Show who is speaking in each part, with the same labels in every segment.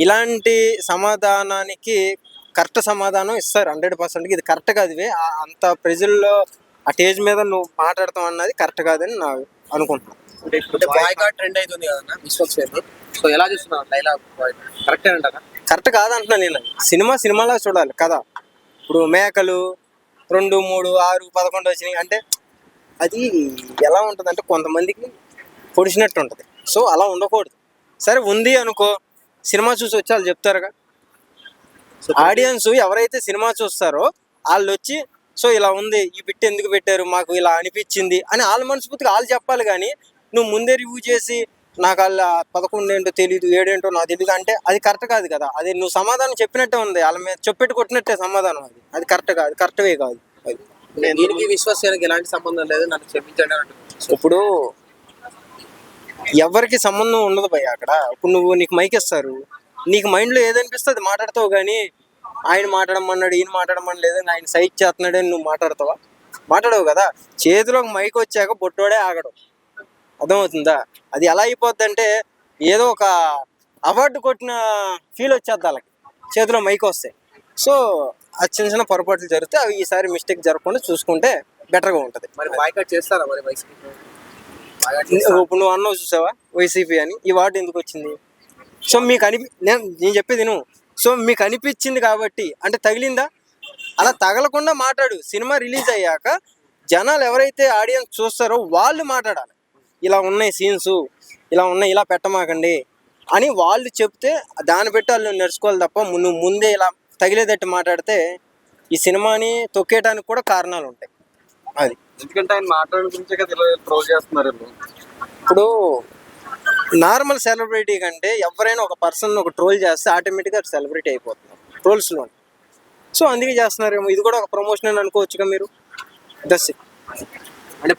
Speaker 1: ఇలాంటి సమాధానానికి కరెక్ట్ సమాధానం ఇస్తారు హండ్రెడ్ పర్సెంట్కి. ఇది కరెక్ట్ కాదు ఇవి. ఆ- అంత ప్రజల్లో ఆ స్టేజ్ మీద నువ్వు మాట్లాడతాం అన్నది కరెక్ట్ కాదని నా అనుకుంటున్నాను
Speaker 2: ట్రెండ్ అవుతుంది కదా సో ఎలా చూస్తున్నావు? డైలాగ్ కరెక్ట్ అంటారా?
Speaker 1: కరెక్ట్ కాదంటున్నా నేను. సినిమా సినిమాలా చూడాలి కదా. ఇప్పుడు మేకలు రెండు మూడు ఆరు పదకొండు వచ్చినాయి. అంటే అది ఎలా ఉంటుంది అంటే కొంతమందికి పొడిచినట్టు ఉంటుంది. సో అలా ఉండకూడదు. సరే ఉంది అనుకో. సినిమా చూసి వచ్చి వాళ్ళు చెప్తారుగా. ఆడియన్స్ ఎవరైతే సినిమా చూస్తారో వాళ్ళు వచ్చి సో ఇలా ఉంది ఈ బిట్ ఎందుకు పెట్టారు? మాకు ఇలా అనిపించింది అని వాళ్ళ మనస్ఫూర్తిగా వాళ్ళు చెప్పాలి కానీ నువ్వు ముందే రివ్యూ చేసి నాకు వాళ్ళ పదకొండు ఏంటో తెలియదు ఏడేంటో నాకు తెలియదు అంటే అది కరెక్ట్ కాదు కదా. అది నువ్వు సమాధానం చెప్పినట్టే ఉంది. వాళ్ళ మీద చెప్పెట్టు కొట్టినట్టే సమాధానం అది. అది కరెక్ట్ కాదు కరెక్ట్వే కాదు. అది
Speaker 2: దీనికి విశ్వక్సేన్కి ఎలాంటి సంబంధం లేదు అని అంటున్నాను
Speaker 1: ఇప్పుడు ఎవరికి సంబంధం ఉండదు భయ అక్కడ. ఇప్పుడు నువ్వు నీకు మైక్ ఇస్తారు. నీకు మైండ్లో ఏదనిపిస్తే అది మాట్లాడతావు కానీ ఆయన మాట్లాడమన్నాడు ఈయన మాట్లాడమని లేదు ఆయన సైట్ చేస్తున్నాడు అని నువ్వు మాట్లాడతావా? మాట్లాడవు కదా. చేతిలోకి మైక్ వచ్చాక బొట్టోడే ఆగడం. అర్థమవుతుందా? అది ఎలా అయిపోద్ది అంటే ఏదో ఒక అవార్డు కొట్టిన ఫీల్ వచ్చేది వాళ్ళకి. చేతిలో మైక్ వస్తాయి సో ఆ చిన్న చిన్న పొరపాట్లు జరిగితే అవి ఈసారి మిస్టేక్ జరగకుండా చూసుకుంటే బెటర్గా ఉంటుంది.
Speaker 2: మరి బాయ్ చేస్తారా మరి వైసీపీ?
Speaker 1: ఇప్పుడు నువ్వు అన్నావు చూసావా? వైసీపీ అని. ఈ వార్డు ఎందుకు వచ్చింది? సో మీకు అనిపి నేను నేను చెప్పేది నువ్వు సో మీకు అనిపించింది కాబట్టి అంటే తగిలిందా? అలా తగలకుండా మాట్లాడు. సినిమా రిలీజ్ అయ్యాక జనాలు ఎవరైతే ఆడియన్స్ చూస్తారో వాళ్ళు మాట్లాడాలి. ఇలా ఉన్నాయి సీన్స్ ఇలా ఉన్నాయి ఇలా పెట్టమాకండి అని వాళ్ళు చెప్తే దాన్ని పెట్టి వాళ్ళు నడుచుకోవాలి తప్ప నువ్వు ముందే ఇలా తగిలేదట్టు మాట్లాడితే ఈ సినిమాని తొక్కేయడానికి కూడా కారణాలు ఉంటాయి. అది.
Speaker 3: ఎందుకంటే ఆయన మాట్లాడిన గురించే కదా ఇలా ట్రోల్ చేస్తున్నారు వీళ్ళు.
Speaker 1: ఇప్పుడు నార్మల్ సెలబ్రిటీ కంటే ఎవరైనా ఒక పర్సన్ ఒక ట్రోల్ చేస్తే ఆటోమేటిక్గా సెలబ్రిటీ అయిపోతున్నారు ట్రోల్స్లో సో అందుకే చేస్తున్నారేమో. ఇది కూడా ఒక ప్రమోషన్ అని అనుకోవచ్చుగా మీరు? దస్
Speaker 2: అంటే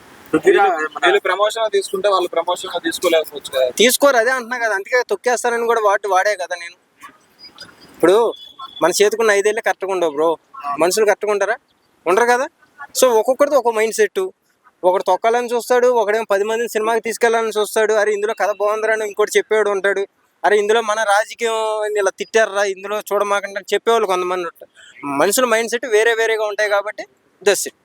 Speaker 3: వీళ్ళు ప్రమోషన్ తీసుకుంటే వాళ్ళు ప్రమోషన్ తీసుకోలేకపోవచ్చు కదా.
Speaker 1: తీసుకోరు అదే అంటున్నా కదా. అందుకే తొక్కేస్తారని కూడా వాటి వాడే కదా నేను. ఇప్పుడు మన చేతుకున్న ఐదేళ్ళే కరెక్ట్గా ఉండవు బ్రో. మనుషులు కరెక్ట్గా ఉంటారా? ఉండరు కదా? సో ఒక్కొక్కరిది ఒక మైండ్ సెట్ ఒకడు తొక్కాలని చూస్తాడు ఒకడేమో పది మందిని సినిమాకి తీసుకెళ్ళాలని చూస్తాడు అరే ఇందులో కథ బాగుందిరా అని ఇంకోటి చెప్పేవాడు ఉంటాడు. అరే ఇందులో మన రాజకీయం ఇలా తిట్టారా ఇందులో చూడమాకంటే చెప్పేవాళ్ళు కొంతమంది ఉంటారు. మనుషుల మైండ్ సెట్ వేరే వేరేగా ఉంటాయి కాబట్టి దస్ ఇట్